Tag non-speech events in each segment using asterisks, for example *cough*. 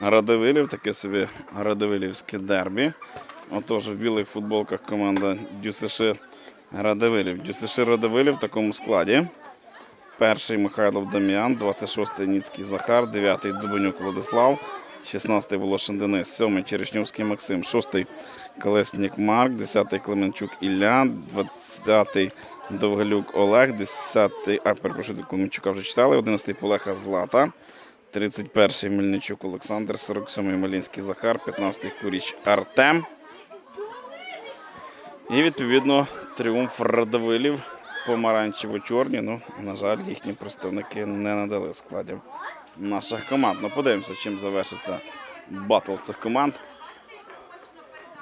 Радивилів, таке собі Радивилівське дербі. Отож, в білих футболках команда ДЮСШ Радивилів. ДЮСШ Радивилів в такому складі. Перший Михайлов Дам'ян, 26-й Ніцький Захар, 9-й Дубенюк Владислав, 16-й Волошин Денис, 7-й Черешнівський Максим, 6-й Колеснік Марк, 10-й Клеменчук Ілля, 20-й Довгалюк Олег, 10-й, а перепрошую, Клеменчука вже читали, 11-й Полеха Злата, 31-й Мельничук Олександр, 47-й Малінський Захар, 15-й Куріч Артем. І відповідно тріумф Радовилів помаранчево-чорні. Ну, на жаль, їхні представники не надали складів наших команд. Ну, подивимося, чим завершиться батл цих команд.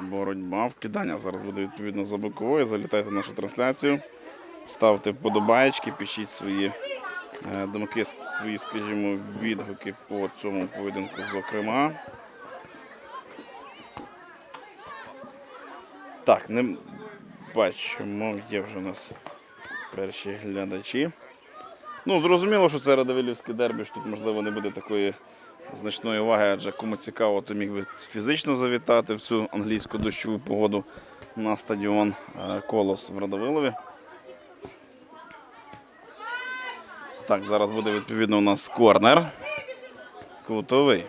Боротьба, вкидання зараз буде відповідно за боковою. Залітайте в нашу трансляцію, ставте вподобаєчки, пишіть свої думки, свої, скажімо, відгуки по цьому поєдинку, зокрема. Так, не бачимо, є вже у нас перші глядачі. Ну, зрозуміло, що це Радовилівське дербі, що тут, можливо, не буде такої значної уваги, адже кому цікаво, то міг би фізично завітати в цю англійську дощову погоду на стадіон е, Колос в Радовилові. Так, зараз буде відповідно у нас корнер. Кутовий.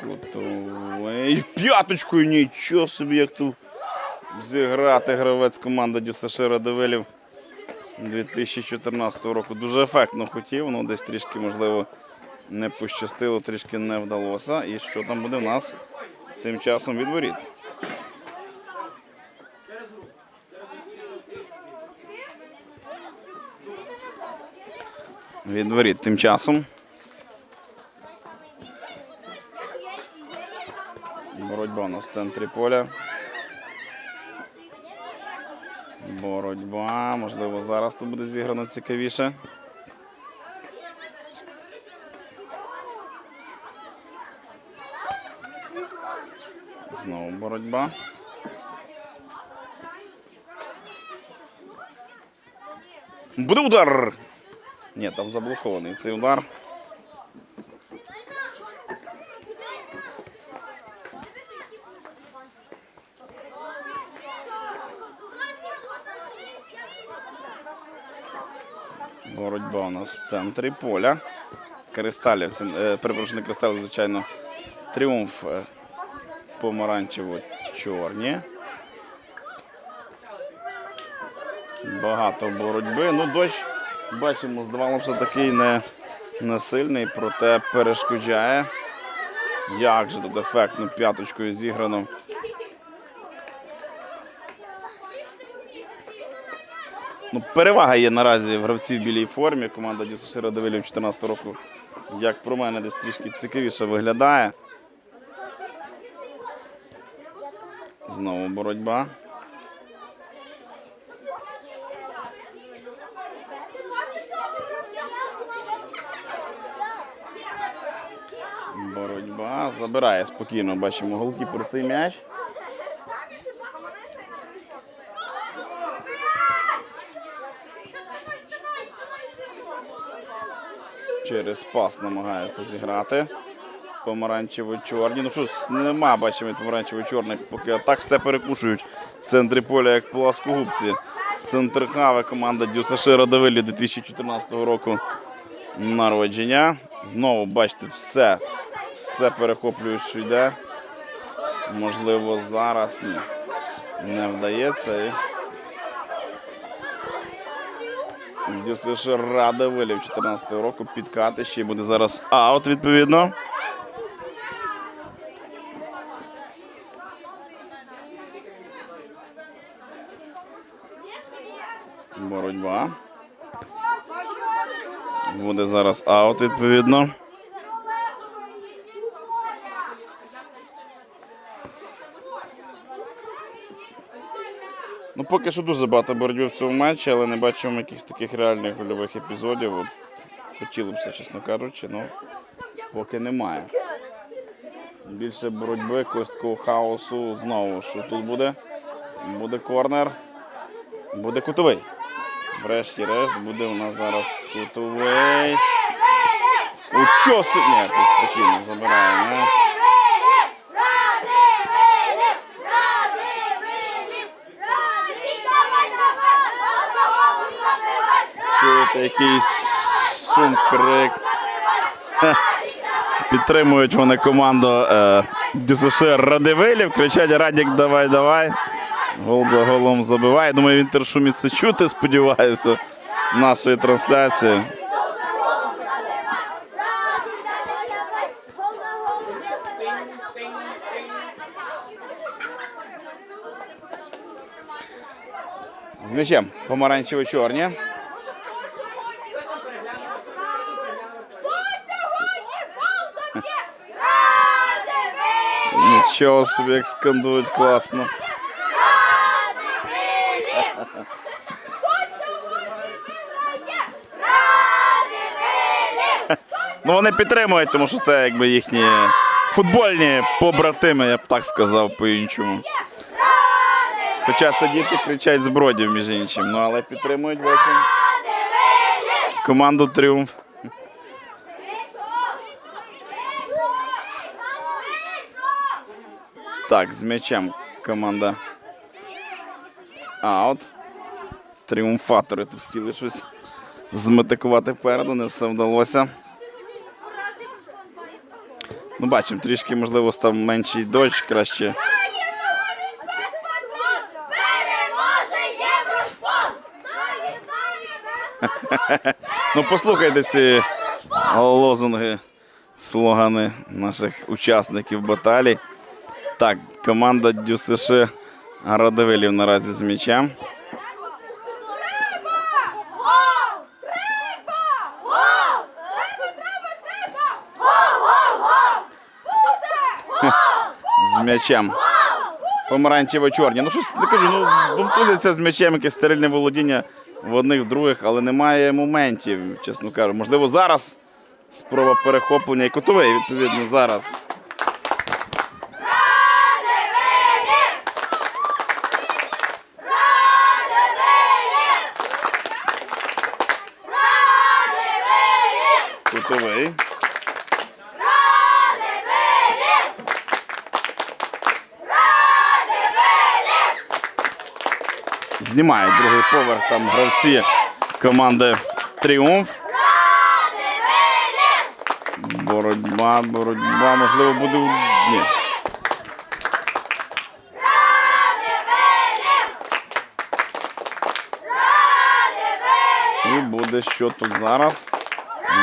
Кутовий. П'яточкою нічого собі, як тут зіграти гравець команди ДЮСШ Радивилів 2014 року. Дуже ефектно хотів, ну десь трішки, можливо, не пощастило, трішки не вдалося. І що там буде в нас тим часом від воріт? Від воріт тим часом. Боротьба у нас в центрі поля. Боротьба. Можливо, зараз тут буде зіграно цікавіше. Знову боротьба. Буде удар! Ні, там заблокований цей удар. Боротьба у нас в центрі поля. Кристалів, е, перепрошую, не кристалів, звичайно, тріумф е, помаранчево-чорні. Багато боротьби. Ну, дощ, бачимо, здавалося, такий не, не сильний, проте перешкоджає. Як же тут ефектно п'яточкою зіграно. Ну, перевага є наразі в гравців в білій формі. Команда ДЮСШ Радовилів 14 року, як про мене, десь трішки цікавіше виглядає. Знову боротьба. Боротьба. Забирає спокійно. Бачимо голкіпер цей м'яч. Через пас намагається зіграти. Помаранчево-чорні. Ну що нема, бачимо помаранчево-чорних, поки так все перекушують в центрі поля, як пласкогубці. Центр Хави команда ДЮСШ Радовилі 2014 року народження. Знову бачите, все, все перехоплює, що йде. Можливо, зараз ні. Не вдається. І... ДЮСШ Радовилів 2014 року підкати. Ще буде зараз аут, відповідно. Боротьба. Буде зараз аут, відповідно. Поки що дуже багато боротьби в цьому матчі, але не бачимо якихось таких реальних гольових епізодів. От, хотілося б, чесно кажучи, ну поки немає. Більше боротьби, якогось хаосу. Знову, що тут буде? Буде корнер. Буде кутовий. Врешті-решт буде у нас зараз кутовий. У чосу. Ні, спокійно забираємо. Чуєте якийсь шум, крик. Підтримують вони команду е, ДЮСШ Радивилів. Кричать Радік, давай, давай. Гол за голом забиває. Думаю, в інтершумі це чути, сподіваюся, нашої трансляції. З м'ячем помаранчево-чорні. Нічого собі, як скандують класно. Ну вони підтримують, тому що це якби їхні футбольні побратими, я б так сказав по-іншому. Хоча це діти кричать з бродів, між іншим. Ну але підтримують бачимо. Команду Тріумф. Так, з м'ячем команда. Аут. Тріумфатори тут хотіли щось зметикувати впереду, не все вдалося. Ну, бачимо, трішки, можливо, став менший дощ, краще. *laughs* Ну, послухайте ці лозунги, слогани наших учасників баталій. Так, команда ДЮСШ Радивилів наразі з м'ячем. З м'ячем. Помаранчево-чорні. Ну щось не кажу, ну вовтузиться з м'ячем, якесь стерильне володіння в одних, в других, але немає моментів, чесно кажу. Можливо, зараз спроба перехоплення і котовий, відповідно, зараз. Знімають другий поверх там гравці команди Тріумф. Боротьба, боротьба, можливо, буде. Ні. І буде що тут зараз.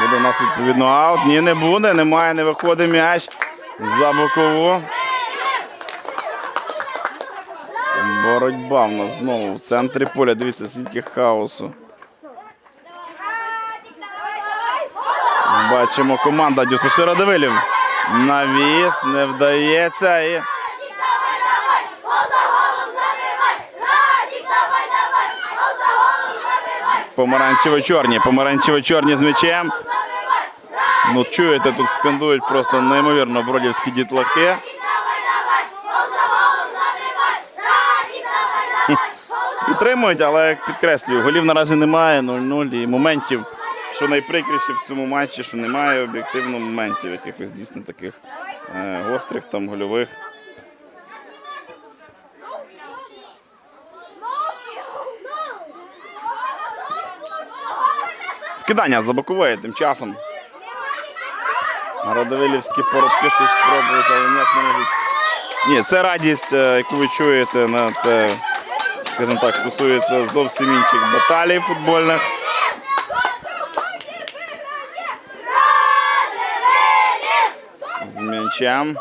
Буде у нас відповідно аут. Ні, не буде, немає, не виходить м'яч за бокову. Боротьба в нас знову в центрі поля. Дивіться, скільки хаосу. Бачимо команда Дюсиши Радивилів. Навіс не вдається і помаранчево-чорні. Помаранчево-чорні з м'ячем. Ну, чуєте, тут скандують просто неймовірно бродівські дітлахи. Підтримують, але як підкреслюю, голів наразі немає, 0-0 і моментів, що найприкріше в цьому матчі, що немає об'єктивно моментів, якихось дійсно таких е, гострих там гольових. Вкидання за бокової тим часом. Радовилівські поробки щось пробують, але ніяк не можуть. Ні, це радість, е, яку ви чуєте, на це, скажімо так, стосується зовсім інших баталій футбольних. З м'ячем.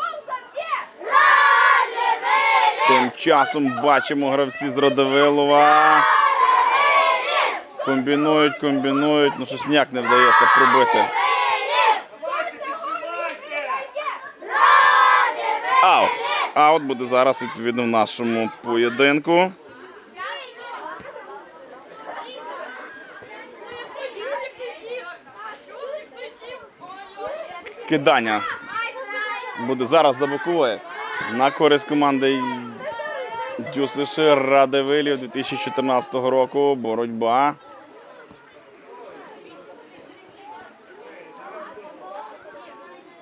Тим часом бачимо гравці з Радовилова. Комбінують, комбінують, ну щось ніяк не вдається пробити. Аут. Аут буде зараз відповідно в нашому поєдинку. кидання. Буде зараз за бокової. На користь команди Дюсиш Радивилів 2014 року. Боротьба.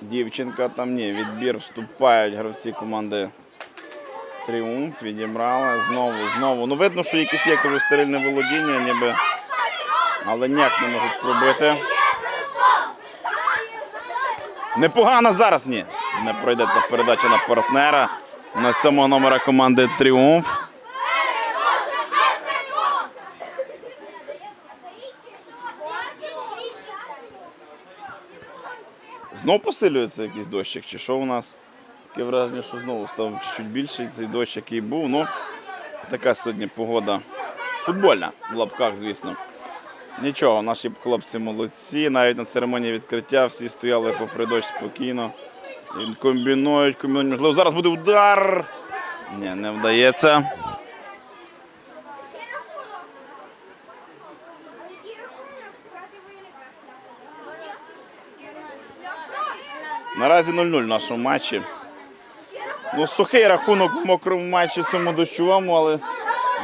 Дівчинка там ні. Відбір вступають гравці команди. Тріумф відібрали. Знову, знову. Ну видно, що якісь є стерильне володіння, ніби. Але ніяк не можуть пробити. Непогано зараз ні. Не пройде ця передача на партнера. На сьомого номера команди Тріумф. Знов посилюється якийсь дощик, чи що у нас? Таке враження, що знову став чуть більший цей дощ, який був. Ну, така сьогодні погода. Футбольна в лапках, звісно. Нічого, наші хлопці молодці. Навіть на церемонії відкриття всі стояли попри дощ спокійно. Комбінують, комбінують. Можливо, зараз буде удар. Ні, не вдається. Наразі 0-0 в нашому матчі. Ну, сухий рахунок в мокрому матчі цьому дощовому, але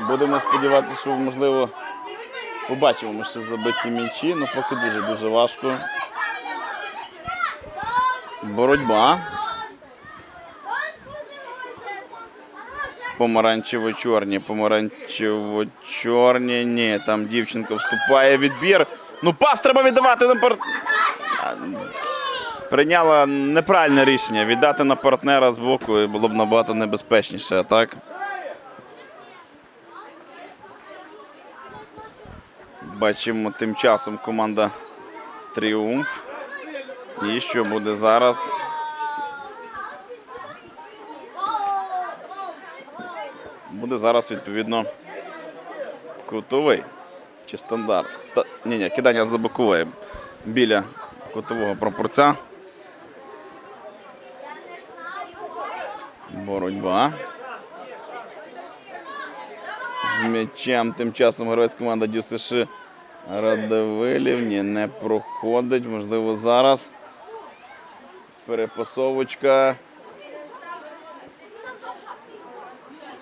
будемо сподіватися, що можливо побачимо ми ще забиті м'ячі, ну поки дуже-дуже важко. Боротьба. Помаранчево-чорні, помаранчево-чорні. Ні, там дівчинка вступає відбір. Ну, пас треба віддавати на пар... Прийняла неправильне рішення віддати на партнера з боку було б набагато небезпечніше, так. Бачимо тим часом команда Тріумф. І що буде зараз? Буде зараз відповідно кутовий чи стандарт. Та, ні, ні, кидання за біля кутового пропорця. Боротьба. З м'ячем тим часом гравець команда ДЮСШ Радивилів. Ні, не проходить. Можливо, зараз. Перепасовочка.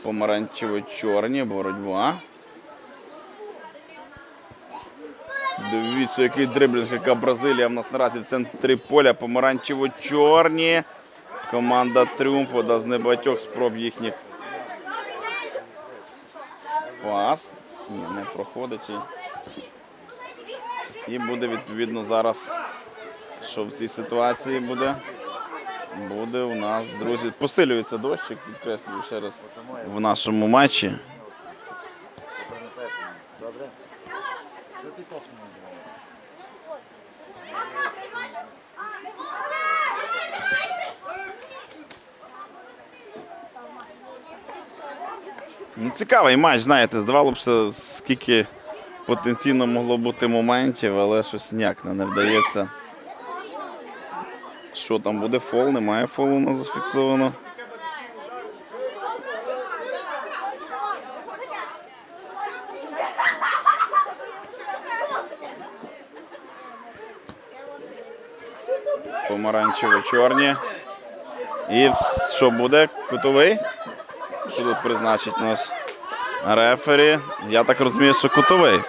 Помаранчево-чорні, боротьба. Дивіться, який дриблінг, яка Бразилія в нас наразі в центрі поля. Помаранчево-чорні. Команда Тріумф, одна з небагатьох спроб їхніх. Пас. Ні, не проходить. І, буде відповідно зараз. Що в цій ситуації буде? Буде у нас, друзі, посилюється дощик, підкреслюю ще раз в нашому матчі. Ну, цікавий матч, знаєте, здавалося б, скільки потенційно могло бути моментів, але щось ніяк не вдається. Що там буде фол? Немає фолу у нас зафіксовано. Помаранчево-чорні. І вс- що буде? Кутовий? Що тут призначить нас рефері? Я так розумію, що кутовий.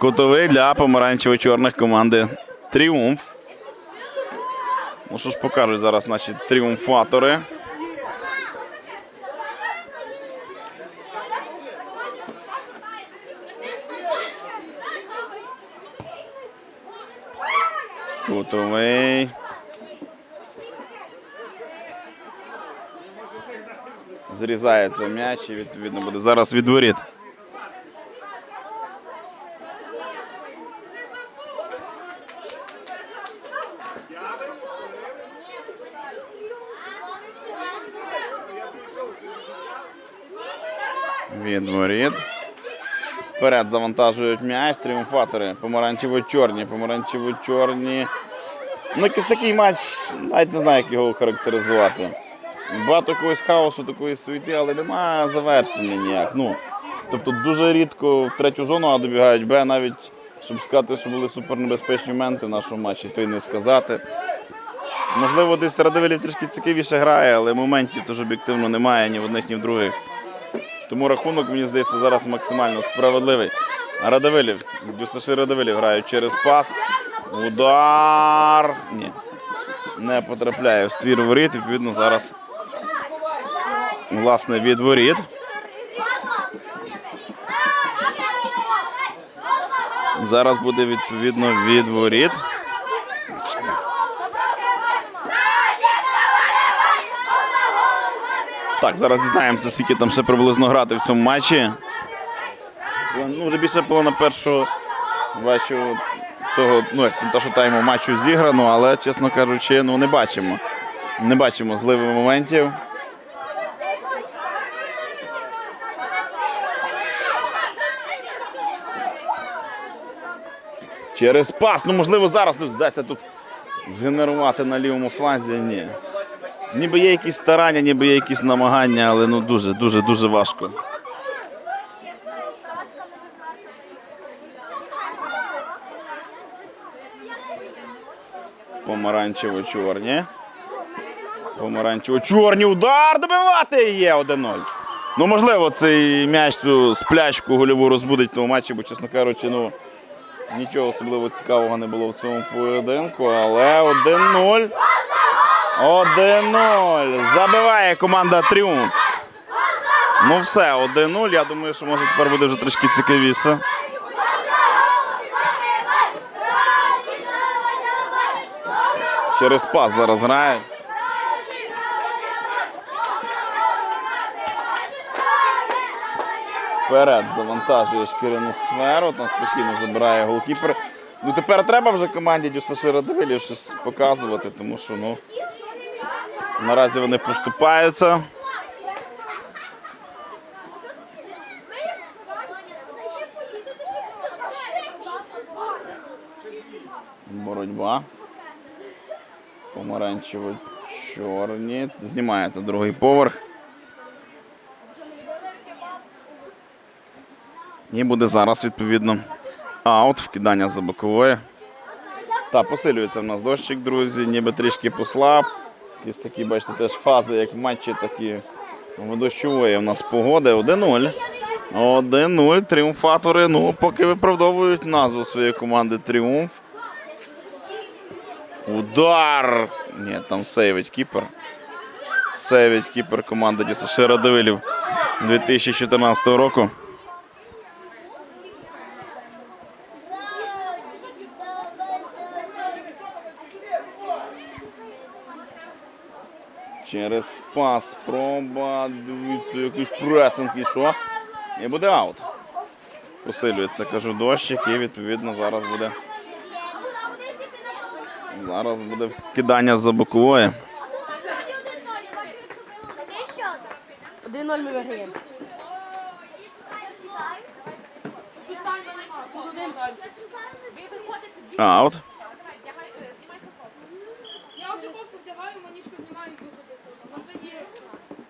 Кутовий для помаранчево-чорних команди Тріумф. Ну що ж покажуть зараз наші тріумфатори. Кутовий. Зрізається м'яч і відповідно буде зараз від воріт. Від воріт. Вперед завантажують м'яч, тріумфатори. Помаранчево-чорні, помаранчево-чорні. Ну, якийсь такий матч, навіть не знаю, як його характеризувати. Багато якогось хаосу, такої суєти, але немає завершення ніяк. Ну, тобто дуже рідко в третю зону А добігають Б, навіть щоб сказати, що були супернебезпечні моменти в нашому матчі, то й не сказати. Можливо, десь Радивилів трішки цікавіше грає, але моментів теж об'єктивно немає ні в одних, ні в других. Тому рахунок, мені здається, зараз максимально справедливий. Радивилів, Дюсаши Радивилів грають через пас. Удар. Ні. не потрапляє в ствір воріт. Відповідно, зараз власне від воріт. Зараз буде відповідно від воріт. Так, зараз дізнаємося, скільки там ще приблизно грати в цьому матчі. Ну, вже більше половина першого бачу цього, ну як то, що тайму матчу зіграно, але, чесно кажучи, ну не бачимо. Не бачимо зливих моментів. Через пас. Ну, можливо, зараз тут вдасться тут згенерувати на лівому фланзі. Ні. Ніби є якісь старання, ніби є якісь намагання, але ну дуже, дуже, важко. Помаранчево-чорні. Помаранчево-чорні удар добивати є 1-0. Ну, можливо, цей м'яч цю сплячку гольову розбудить в тому матчі, бо, чесно кажучи, ну нічого особливо цікавого не було в цьому поєдинку, але 1-0. 1-0. Забиває команда Тріумф. Ну все, 1-0. Я думаю, що може тепер буде вже трішки цікавіше. Через пас зараз грає. Вперед завантажує шкіряну сферу, там спокійно забирає голкіпер. Ну тепер треба вже команді Дюсаши Радивилів щось показувати, тому що ну, наразі вони поступаються. Боротьба. Помаранчево-чорні. Знімаєте другий поверх. І буде зараз, відповідно, аут, вкидання за бокової. Та, посилюється в нас дощик, друзі, ніби трішки послаб. Якісь такі, бачите, теж фази, як в матчі, такі дощової у нас погоди. 1-0. 1-0. Тріумфатори, ну, поки виправдовують назву своєї команди Тріумф. Удар! Ні, там сейвить кіпер. Сейвить кіпер команди ДЮСШ Радивилів 2014 року. Через пас, спроба, дивіться, якийсь пресинг і що. І буде аут. Посилюється, кажу, дощик, і відповідно зараз буде. Зараз буде вкидання за бокової. 1-0 ми виграємо. Аут. Я ось кофту вдягаю, манішку знімаю і буду записувати. У нас вже є.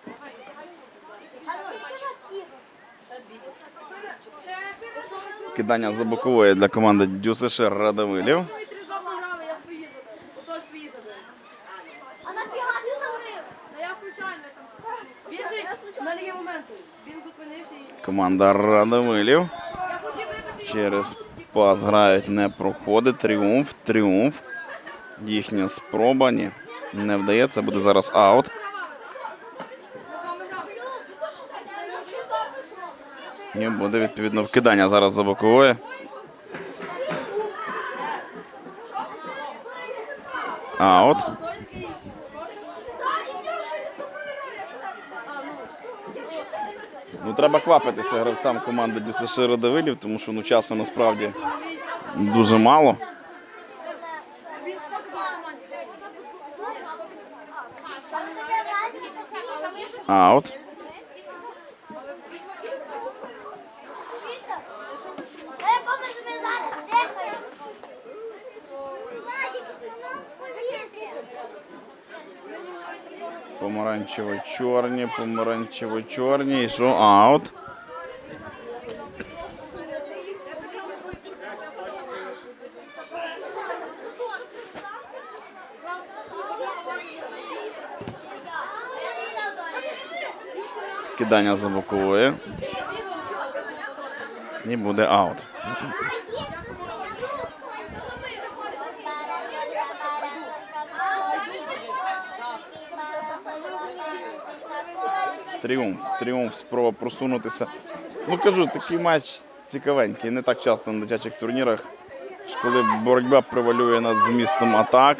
Давай, давай. Ще, якщо ви цього Вкидання за бокової для команди ДЮСШ Радивилів. ви три дома грали, я свої забив. Ото свої забив. А нафіга ти забив? Та я случайно там. Біжи, у мене є момент. Він зупинився і... Команда його. Через пас грають, не проходить. Тріумф, тріумф. Їхня спроба. Ні, не вдається. Буде зараз аут. Я з вами грав. І буде відповідно вкидання зараз за бокової. Аут. Ну, треба квапитися гравцям команди ДЮСШ Радивилів, тому що ну, часу насправді дуже мало. Аут. Е, поки тобі зараз дихаю. Помаранчево-чорні, помаранчево-чорні. І що? Аут. Кидання за бокової. І буде аут. Тріумф. Тріумф спроба просунутися. Ну кажу, такий матч цікавенький. Не так часто на дитячих турнірах. Коли боротьба превалює над змістом атак.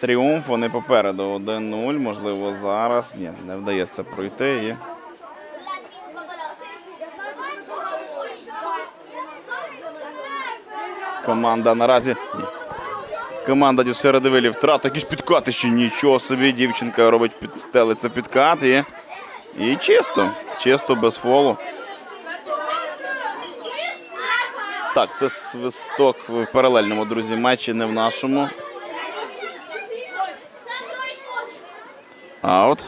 Тріумф, вони попереду 1-0. Можливо, зараз. Ні, не вдається пройти. І команда наразі. Ні. Команда Дюсера Радивилів втрата якісь підкати ще нічого собі. Дівчинка робить під стелиться підкат і, і чисто. Чисто без фолу. Так, це свисток в паралельному, друзі, матчі, не в нашому. Аут.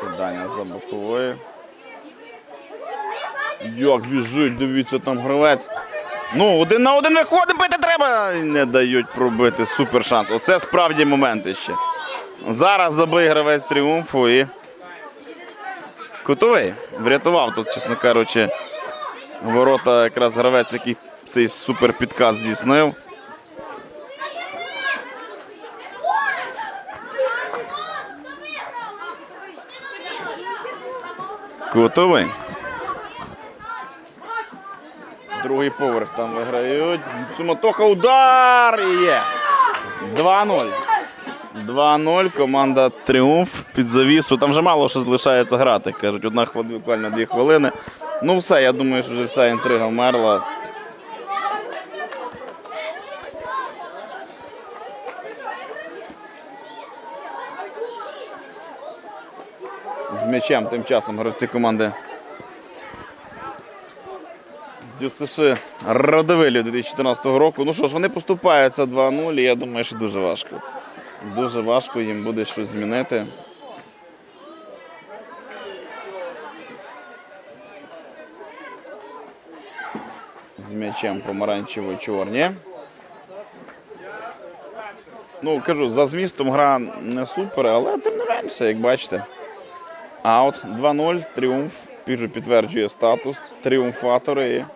Кидання за бокової. Як біжить, дивіться, там гравець. Ну, один на один виходить, бити треба. Не дають пробити. Супер шанс. Оце справді моменти ще. Зараз забий гравець тріумфу і. Кутовий. Врятував тут, чесно кажучи, ворота якраз гравець, який цей супер підкат здійснив. Кутовий. Другий поверх там виграють. Суматоха удар і є. 2-0. 2-0. Команда Тріумф під завісу. Там вже мало що залишається грати. Кажуть, одна хвилина, буквально дві хвилини. Ну все, я думаю, що вже вся інтрига вмерла. З м'ячем тим часом гравці команди ДЮСШ Радивилів 2014 року. Ну що ж, вони поступаються 2-0, і я думаю, що дуже важко. Дуже важко їм буде щось змінити. З м'ячем помаранчево-чорні. Ну, кажу, за змістом гра не супер, але тим не менше, як бачите. Аут 2-0, тріумф. Піджу підтверджує статус. Тріумфатори.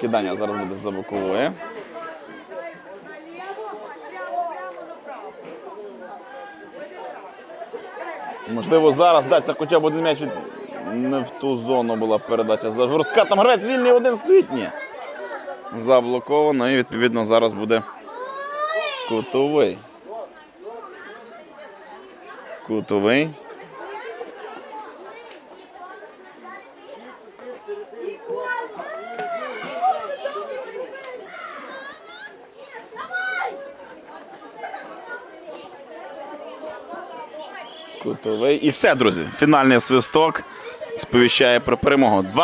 Кидання зараз буде за бокової. Можливо, зараз даться хоча б один м'яч від... не в ту зону була передача. За жорстка там грець вільний один стоїть. Ні. Заблоковано і відповідно зараз буде кутовий. Кутовий. Кутовий. І все, друзі. Фінальний свисток сповіщає про перемогу. 2-0.